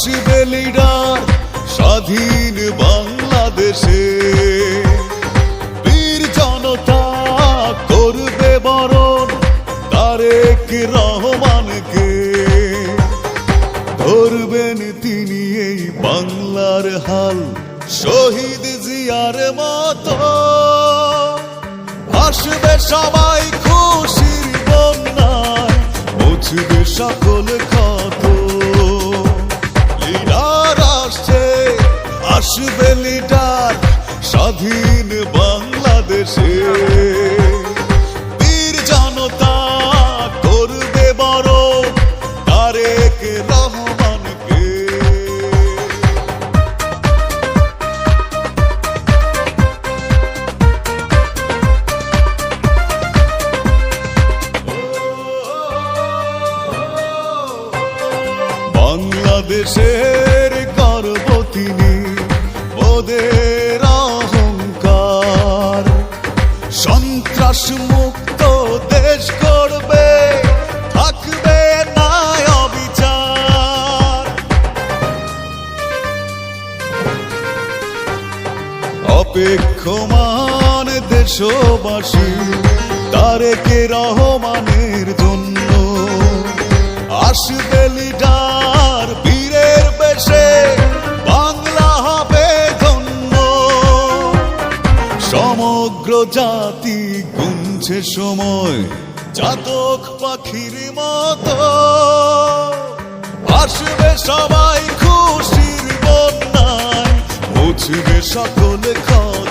আসবে লিডার স্বাধীন বাংলাদেশে। বীর জনতা করবে বরণ তারেক রহমানকে। ধরবেন তিনি এই বাংলার হাল শহীদ জিয়ার মতো। আসবে সবাই খুশির বন্যায়, মুছবে সকল ক্ষত। লিডার আসছে আসবে লিডার স্বাধীন বাংলাদেশে। বাংলাদেশের গর্ব তিনি ওদের অহংকার। সন্ত্রাস মুক্ত দেশ করবে, থাকবে না অবিচার। অপেক্ষমান দেশবাসী, তারেকে রহমানের জন্য আসবে লিডার। সমগ্র জাতি গুনছে সময়। জাতক পাখির মতো। আসবে সবাই খুশির বন্যায় মুছবে সকল ক্ষত।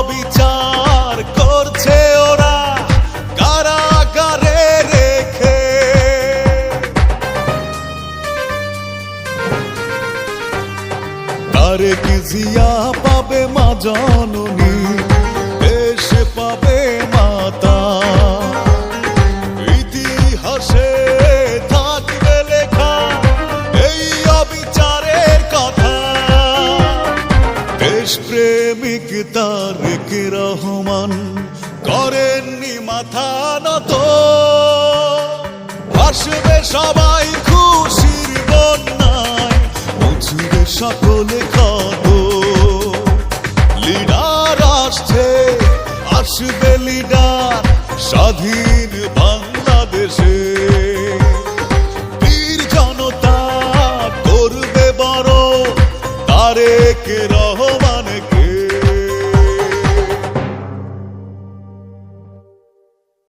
অবিচার করছে ওরা। কারাগারে রেখে। তারেক জিয়া পাবে মা জননী? দেশ প্রেমিক তারেক রহমান করেননি মাথা নত। আসবে সবাই খুশির বন্যায়, বুঝবে সকলে কত। লিডার আসছে, আসবে লিডার স্বাধীন বাংলাদেশে। বীর জনতা করবে বড় তারেকের